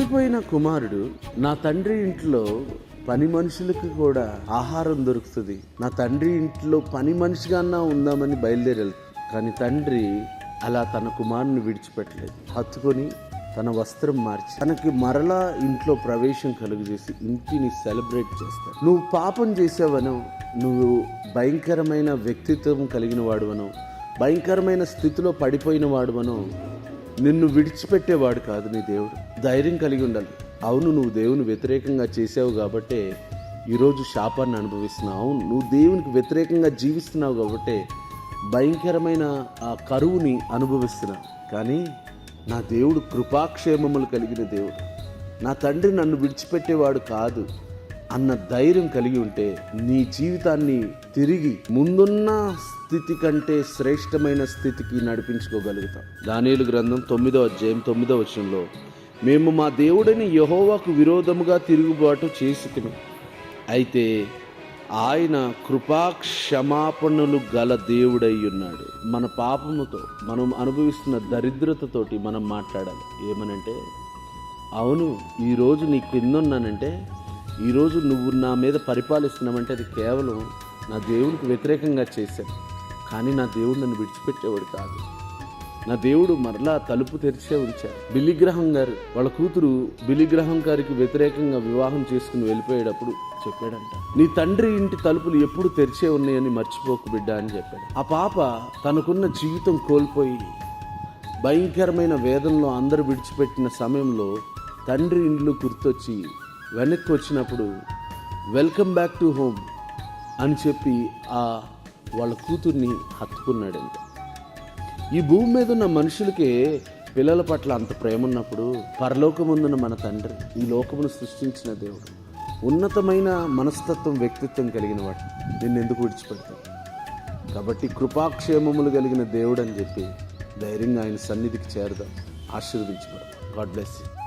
తప్పిపోయిన కుమారుడు నా తండ్రి ఇంట్లో పని మనుషులకు కూడా ఆహారం దొరుకుతుంది. నా తండ్రి ఇంట్లో పని మనిషిగానా ఉందామని బయలుదేరాలి. కానీ తండ్రి అలా తన కుమారుని విడిచిపెట్టలేదు. హత్తుకొని తన వస్త్రం మార్చి తనకి మరలా ఇంట్లో ప్రవేశం కలుగజేసి ఇంటిని సెలబ్రేట్ చేస్తాడు. నువ్వు పాపం చేసావనో నువ్వు భయంకరమైన వ్యక్తిత్వం కలిగిన వాడువనో భయంకరమైన స్థితిలో పడిపోయిన వాడువనో నిన్ను విడిచిపెట్టేవాడు కాదు నీ దేవుడు. ధైర్యం కలిగి ఉండాలి. అవును నువ్వు దేవుని వ్యతిరేకంగా చేసావు కాబట్టే ఈరోజు శాపాన్ని అనుభవిస్తున్నావు. అవును నువ్వు దేవునికి వ్యతిరేకంగా జీవిస్తున్నావు కాబట్టే భయంకరమైన ఆ కరువుని అనుభవిస్తున్నావు. కానీ నా దేవుడు కృపాక్షేమములు కలిగిన దేవుడు. నా తండ్రి నన్ను విడిచిపెట్టేవాడు కాదు. అన్న ధైర్యం కలిగి ఉంటే నీ జీవితాన్ని తిరిగి ముందున్న స్థితి కంటే శ్రేష్టమైన స్థితికి నడిపించుకోగలుగుతాం. దానియులు గ్రంథం తొమ్మిదో అధ్యాయం తొమ్మిదో వచనంలో మేము మా దేవుడిని యహోవాకు విరోధముగా తిరుగుబాటు చేసుకుని అయితే ఆయన కృపాక్షమాపణలు గల దేవుడై ఉన్నాడు. మన పాపముతో మనం అనుభవిస్తున్న దరిద్రతతోటి మనం మాట్లాడాలి. ఏమనంటే అవును ఈరోజు నీ కింద ఉన్నానంటే ఈరోజు నువ్వు నా మీద పరిపాలిస్తున్నావంటే అది కేవలం నా దేవునికి వ్యతిరేకంగా చేశాను కానీ నా దేవుడు నన్ను విడిచిపెట్టేవాడు కాదు. నా దేవుడు మరలా తలుపు తెరిచే ఉంచారు బిలిగ్రహం గారు వాళ్ళ కూతురు బిలిగ్రహం గారికి వ్యతిరేకంగా వివాహం చేసుకుని వెళ్ళిపోయేటప్పుడు చెప్పాడంట నీ తండ్రి ఇంటి తలుపులు ఎప్పుడు తెరిచే ఉన్నాయని మర్చిపోకు బిడ్డ అని చెప్పాడు. ఆ పాప తనకున్న జీవితం కోల్పోయి భయంకరమైన వేదంలో అందరూ విడిచిపెట్టిన సమయంలో తండ్రి ఇండ్లు గుర్తొచ్చి వెనక్కి వచ్చినప్పుడు వెల్కమ్ బ్యాక్ టు హోమ్ అని చెప్పి ఆ వాళ్ళ కూతుర్ని హత్తుకున్నాడంట. ఈ భూమి మీద ఉన్న మనుషులకే పిల్లల పట్ల అంత ప్రేమ ఉన్నప్పుడు పరలోకముందున్న మన తండ్రి ఈ లోకమును సృష్టించిన దేవుడు ఉన్నతమైన మనస్తత్వం వ్యక్తిత్వం కలిగిన వాడు. నిన్ను ఎందుకు విడిచిపెడతాను కాబట్టి కృపాక్షేమములు కలిగిన దేవుడు అని చెప్పి ధైర్యంగా ఆయన సన్నిధికి చేరదాం. ఆశీర్వదించబడతాం గాడ్ బ్లెస్ యూ.